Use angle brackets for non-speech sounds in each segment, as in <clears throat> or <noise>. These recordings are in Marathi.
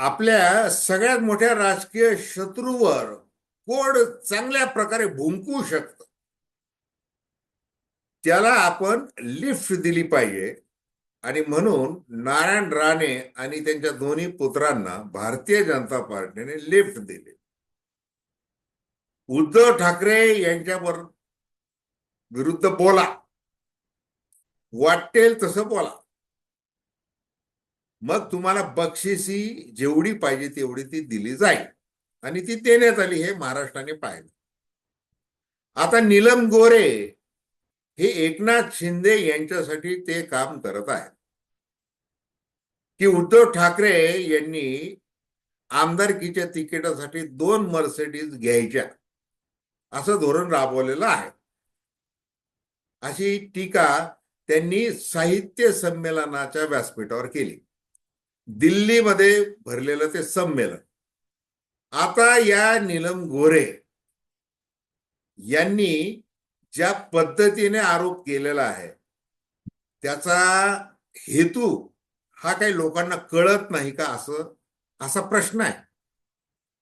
आपल्या सगळ्यात मोठ्या राजकीय शत्रूवर कोण चांगल्या प्रकारे भुंकू शकत. त्याला आपण लिफ्ट दिली पाहिजे. आणि म्हणून नारायण राणे आणि त्यांच्या दोन्ही पुत्रांना भारतीय जनता पार्टीने लिफ्ट दिले. उद्धव ठाकरे यांच्यावर विरुद्ध बोला. वाटेल तसं बोला. मग तुम्हाला बक्षिसी जेवढी पाहिजे तेवढी ती दिली जाईल. आणि ती देण्यात आली हे महाराष्ट्राने पाहिलं. आता नीलम गोरे हे एकनाथ शिंदे यांच्यासाठी ते काम करत आहेत. की उद्धव ठाकरे यांनी आमदारकीच्या तिकिटासाठी दोन मर्सिडीज घ्यायच्या. असं धोरण राबवलेलं आहे. अशी टीका त्यांनी साहित्य संमेलनाच्या व्यासपीठावर केली. दिल्लीमध्ये भरलेलं ते संमेलन. आता या नीलम गोरे यांनी ज्या पद्धतीने आरोप केलेला आहे त्याचा हेतू हा काही लोकांना कळत नाही का असं? असा प्रश्न आहे.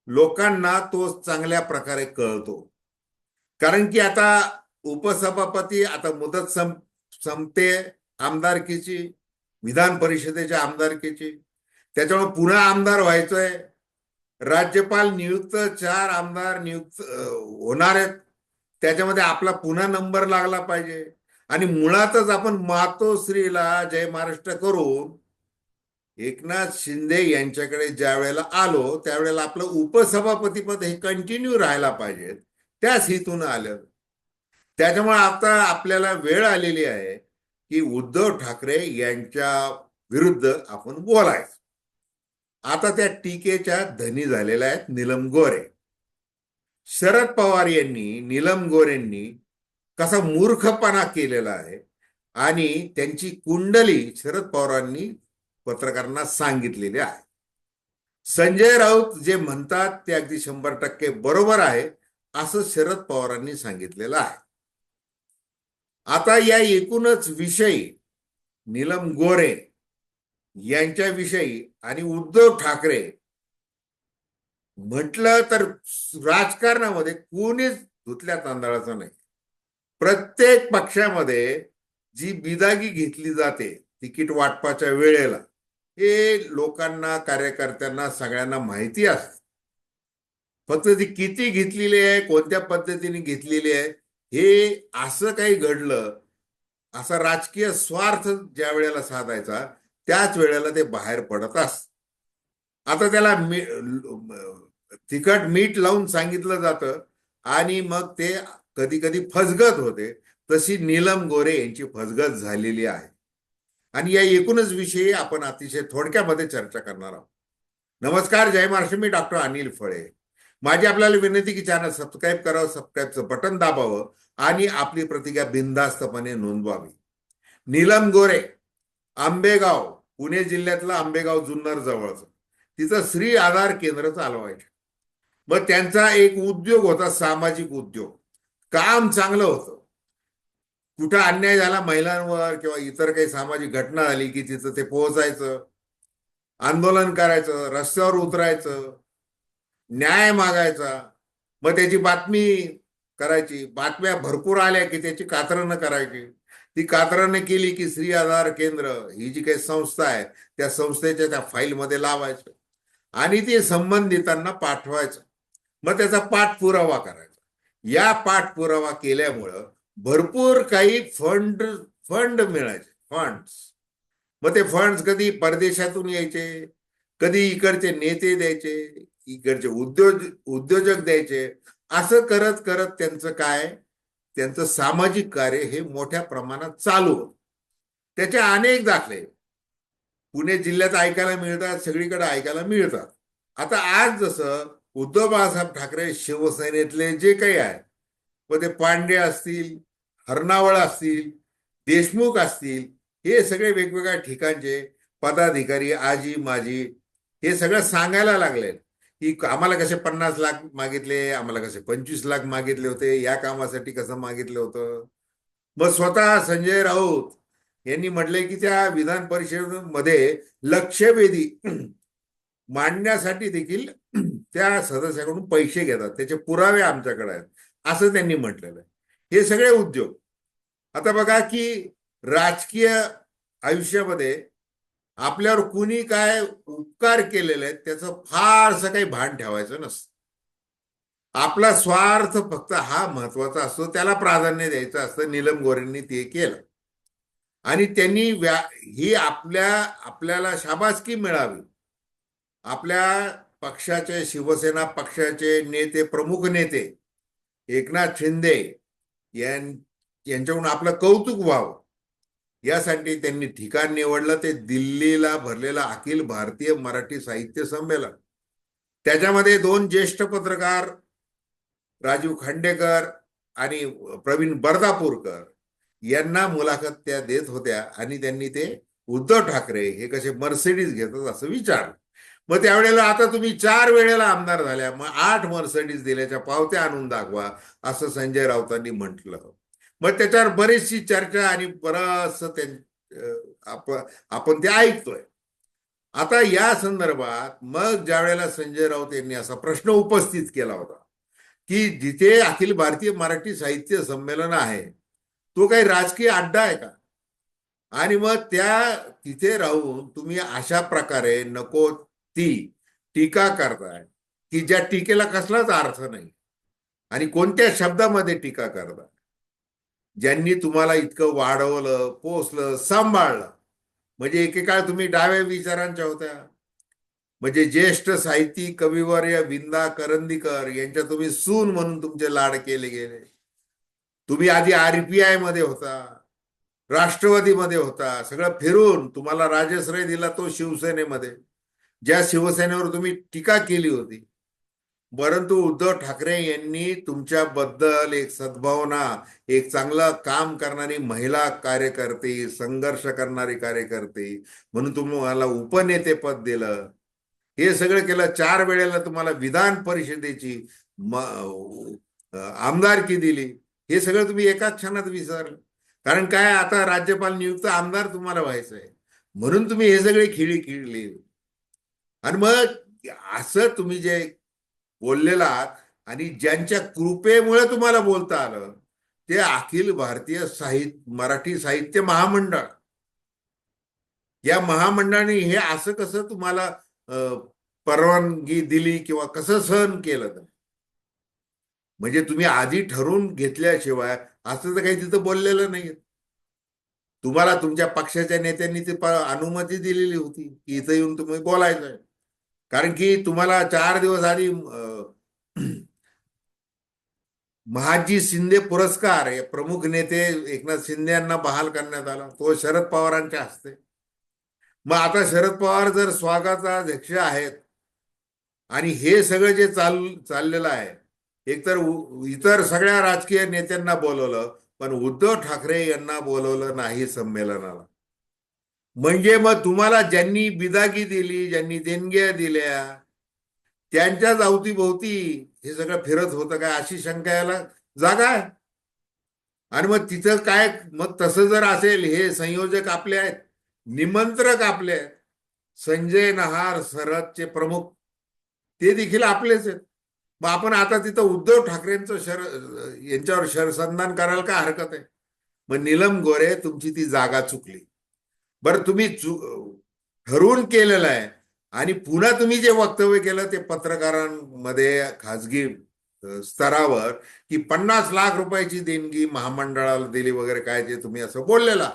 लोकांना तो चांगल्या प्रकारे कळतो. कारण की आता उपसभापती आता मुदत संप संपते आमदारकीची विधान परिषदेच्या आमदारकीची त्याच्यामुळे पुन्हा आमदार व्हायचंय. राज्यपाल नियुक्त चार आमदार नियुक्त होणार आहेत. त्याच्यामध्ये आपला पुन्हा नंबर लागला पाहिजे. आणि मुळातच आपण मातोश्रीला जय महाराष्ट्र करून एकनाथ शिंदे यांच्याकडे ज्या वेळेला आलो त्यावेळेला आपलं उपसभापतीपद हे कंटिन्यू राहायला पाहिजे. त्याच हेतून आलं. त्याच्यामुळे आता आपल्याला वेळ आलेली आहे की उद्धव ठाकरे यांच्या विरुद्ध आपण बोलायचं. आता त्या टीकेच्या धनी झालेल्या आहेत निलम गोरे. शरद पवार यांनी निलम गोरेंनी कसा मूर्खपणा केलेला आहे आणि त्यांची कुंडली शरद पवारांनी पत्रकारांना सांगितलेली आहे. संजय राऊत जे म्हणतात ते अगदी शंभर टक्के बरोबर आहे असं शरद पवारांनी सांगितलेलं आहे. आता या एकूणच विषयी निलम गोरे यांच्याविषयी आणि उद्धव ठाकरे म्हटलं तर राजकारणामध्ये कोणीच धुतल्या तांदळाचं नाही. प्रत्येक पक्षामध्ये जी बिदागी घेतली जाते तिकीट वाटपाच्या वेळेला हे लोकांना कार्यकर्त्यांना सगळ्यांना माहिती असते. फक्त ती किती घेतलेली आहे कोणत्या पद्धतीने घेतलेली आहे हे असं काही घडलं असा राजकीय स्वार्थ ज्या वेळेला साधायचा त्याच वेळेला ते बाहेर पडत आता त्याला मी तिखट मीठ लावून सांगितलं जातं आणि मग ते कधी कधी फसगत होते. तशी नीलम गोरे यांची फसगत झालेली आहे. आणि या एकूणच विषयी आपण अतिशय थोडक्यामध्ये चर्चा करणार आहोत. नमस्कार जय महाराष्ट्र मी डॉक्टर अनिल फळे. माझी आपल्याला विनंती की चॅनल सबस्क्राईब करावं सबस्क्राईबचं बटन दाबावं आणि आपली प्रतिज्ञा बिनधास्तपणे नोंदवावी. नीलम गोरे आंबेगाव. पुणे जिल्ह्यातलं आंबेगाव जुन्नर जवळचं. तिचं श्री आधार केंद्र चालवायचं. मग त्यांचा एक उद्योग होता सामाजिक उद्योग. काम चांगलं होतं. कुठं अन्याय झाला महिलांवर किंवा इतर काही सामाजिक घटना झाली की तिथं ते पोहोचायचं आंदोलन करायचं रस्त्यावर उतरायचं न्याय मागायचा. मग त्याची बातमी करायची. बातम्या भरपूर आल्या की त्याची कातरणं करायची. ती कातराने केली की स्त्री आधार केंद्र ही जी काही संस्था आहे त्या संस्थेच्या त्या फाईलमध्ये लावायचं. आणि ते संबंधितांना पाठवायचं. मग त्याचा पाठपुरावा करायचा. या पाठपुरावा केल्यामुळं भरपूर काही फंड फंड मिळायचे. फंड्स मग ते फंड्स कधी परदेशातून यायचे कधी इकडचे नेते द्यायचे इकडचे उद्योज उद्योजक द्यायचे. असं करत करत त्यांचं काय? त्यांचं सामाजिक कार्य हे मोठ्या प्रमाणात चालू होत. त्याचे अनेक दाखले. पुणे जिल्ह्यात ऐकायला मिळतात सगळीकडे ऐकायला मिळतात. आता आज जसं उद्धव बाळासाहेब ठाकरे शिवसेनेतले जे काही आहे मग ते पांडे असतील हरणावळ असतील देशमुख असतील हे सगळे वेगवेगळ्या ठिकाणचे पदाधिकारी आजी माजी हे सगळं सांगायला लागले की आम्हाला कसे पन्नास लाख मागितले आम्हाला कसे पंचवीस लाख मागितले होते या कामासाठी कसं मागितलं होतं? मग स्वतः संजय राऊत यांनी म्हटले की त्या विधान परिषदेमध्ये लक्षवेधी <clears throat> मांडण्यासाठी देखील <clears throat> त्या सदस्याकडून पैसे घेतात. त्याचे पुरावे आमच्याकडे आहेत. असं त्यांनी म्हटलेलं आहे. हे सगळे उद्योग. आता बघा की राजकीय आयुष्यामध्ये आपल्यावर कुणी काय उपकार केलेले आहेत त्याचं फारसं काही भान ठेवायचं नसतं. आपला स्वार्थ फक्त हा महत्त्वाचा असतो त्याला प्राधान्य द्यायचं असतं. नीलम गोरेंनी ते केलं. आणि त्यांनी व्या ही आपल्या आपल्याला शाबासकी मिळावी. आपल्या पक्षाचे शिवसेना पक्षाचे नेते प्रमुख नेते एकनाथ शिंदे यां यांच्याकडून आपलं कौतुक व्हावं. यासाठी त्यांनी ठिकाण निवडलं ते दिल्लीला भरलेलं अखिल भारतीय मराठी साहित्य संमेलन. त्याच्यामध्ये दोन ज्येष्ठ पत्रकार राजीव खांडेकर आणि प्रवीण बर्दापूरकर यांना मुलाखत त्या देत होत्या आणि त्यांनी ते उद्धव ठाकरे हे कसे मर्सिडीज घेतात असं विचारलं. मग त्यावेळेला आता तुम्ही चार वेळेला आमदार झाल्या मग आठ मर्सिडीज दिल्याच्या पावत्या आणून दाखवा असं संजय राऊतांनी म्हटलं. मग त्याच्यावर बरीचशी चर्चा आणि बराच आपण आपण ते ऐकतोय. आता या संदर्भात मग ज्या वेळेला संजय राऊत यांनी असा प्रश्न उपस्थित केला होता की जिथे अखिल भारतीय मराठी साहित्य संमेलन आहे तो काही राजकीय अड्डा आहे का? आणि मग त्या तिथे राहून तुम्ही अशा प्रकारे नको ती टीका करताय की ज्या टीकेला कसलाच अर्थ नाही आणि कोणत्या शब्दामध्ये टीका करताय? ज्यांनी तुम्हाला इतकं वाढवलं पोचलं सांभाळलं. म्हणजे एकेकाळ तुम्ही डाव्या विचारांच्या होत्या. म्हणजे ज्येष्ठ साहित्यिक कविवर्य विंदा करंदीकर यांच्या तुम्ही सून म्हणून तुमचे लाड केले गेले. तुम्ही आधी आरपीआयमध्ये होता. राष्ट्रवादीमध्ये होता. सगळं फिरून तुम्हाला राजश्रय दिला तो शिवसेनेमध्ये. ज्या शिवसेनेवर तुम्ही टीका केली होती परंतु उद्धव ठाकरे यांनी तुमच्याबद्दल एक सद्भावना एक चांगलं काम करणारी महिला कार्यकर्ते संघर्ष करणारी कार्यकर्ते म्हणून तुम्हाला उपनेतेपद दिलं. हे सगळं केलं चार वेळेला तुम्हाला विधान परिषदेची आमदारकी दिली. हे सगळं तुम्ही एकाच क्षणात विसरलं. कारण काय आता राज्यपाल नियुक्त आमदार तुम्हाला व्हायचं आहे. म्हणून तुम्ही हे सगळे खिळी खिळली. आणि मग असं तुम्ही जे बोललेला आणि ज्यांच्या कृपेमुळे तुम्हाला बोलता आलं ते अखिल भारतीय साहित्य मराठी साहित्य महामंडळ. या महामंडळाने हे असं कसं तुम्हाला परवानगी दिली किंवा कसं सहन केलं तर? म्हणजे तुम्ही आधी ठरवून घेतल्याशिवाय असं तर काही तिथं बोललेलं नाही तुम्हाला तुमच्या पक्षाच्या नेत्यांनी ती अनुमती दिलेली होती की इथं येऊन तुम्ही बोलायचं कारण की तुम्हाला चार दिवस आधी महाजी शिंदे पुरस्कार प्रमुख नेते एकनाथ शिंदे यांना बहाल करण्यात आला. तो शरद पवारांच्या हस्ते. मग आता शरद पवार जर स्वागताचा अध्यक्ष आहेत आणि हे सगळं जे चाल चाललेलं आहे एकतर इतर सगळ्या राजकीय नेत्यांना बोलवलं पण उद्धव ठाकरे यांना बोलवलं नाही संमेलनाला. म्हणजे मग तुम्हाला ज्यांनी बिदागी दिली ज्यांनी देणग्या दिल्या त्यांच्याच अवतीभोवती हे सगळं फिरत होतं काय अशी शंका याला जागा आहे? आणि मग तिथं काय मग तसं जर असेल हे संयोजक आपले आहेत निमंत्रक आपले आहेत संजय नहार सरदचे प्रमुख ते देखील आपलेच आहेत. मग आपण आता तिथं उद्धव ठाकरेंचं शर यांच्यावर शरसंधान करायला काय हरकत आहे? मग निलम गोरे तुमची ती जागा चुकली. बरं तुम्ही ठरवून केलेलं आहे. आणि पुन्हा तुम्ही जे वक्तव्य केलं ते पत्रकारांमध्ये खाजगी स्तरावर की पन्नास लाख रुपयाची देणगी महामंडळाला दिली वगैरे काय ते तुम्ही असं बोललेला.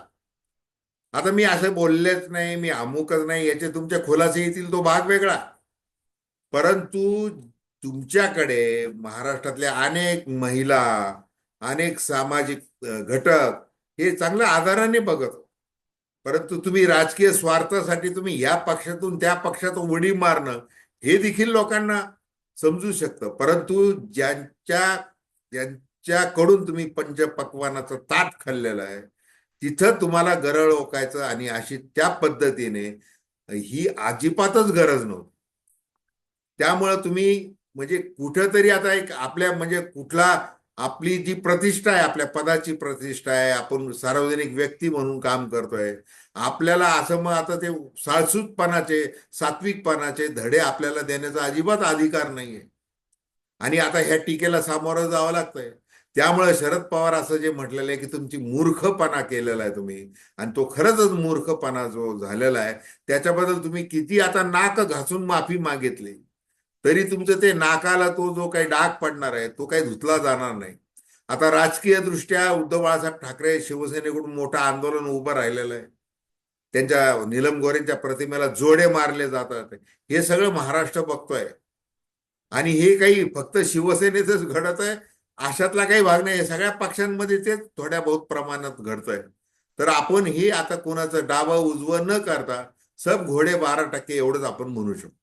आता मी असं बोललेच नाही मी अमुकच नाही याचे तुमच्या खुलासे येतील तो भाग वेगळा. परंतु तुमच्याकडे महाराष्ट्रातल्या अनेक महिला अनेक सामाजिक घटक हे चांगल्या आधाराने बघत परंतु तुम्ही राजकीय स्वार्थासाठी तुम्ही या पक्षातून त्या पक्षात उडी मारणं हे देखील लोकांना समजू शकतं. परंतु ज्यांच्या ज्यांच्याकडून तुम्ही पंचपक्वानाचं ताट खाल्लेलं आहे तिथं तुम्हाला गरळ ओकायचं आणि अशी त्या पद्धतीने ही अजिबातच गरज नव्हती. त्यामुळं तुम्ही म्हणजे कुठंतरी आता एक आपल्या म्हणजे कुठला आपली जी प्रतिष्ठा आहे आपल्या पदाची प्रतिष्ठा आहे आपण सार्वजनिक व्यक्ती म्हणून काम करतोय. आपल्याला असं मग आता ते साळसूतपणाचे सात्विकपणाचे धडे आपल्याला देण्याचा अजिबात अधिकार नाहीये. आणि आता ह्या टीकेला सामोरं जावं लागतंय. त्यामुळे शरद पवार असं जे म्हटलेलं आहे की तुमची मूर्खपणा केलेला आहे तुम्ही आणि तो खरंच मूर्खपणा जो झालेला आहे त्याच्याबद्दल तुम्ही किती आता नाक घासून माफी मागितली. तरी तुमचं ते नाकाला तो जो काही डाग पडणार आहे तो काही धुतला जाणार नाही. आता राजकीय दृष्ट्या उद्धव बाळासाहेब ठाकरे शिवसेनेकडून मोठं आंदोलन उभं राहिलेलं आहे. त्यांच्या नीलम गोरेंच्या प्रतिमेला जोडे मारले जातात. हे सगळं महाराष्ट्र बघतोय. आणि हे काही फक्त शिवसेनेच घडत आहे. अशातला काही भाग नाही. सगळ्या पक्षांमध्ये ते थोड्या बहुत प्रमाणात घडतंय. तर आपण हे आता कोणाचं डावं उजवं न करता सब घोडे बारा टक्के एवढंच आपण म्हणू शकतो.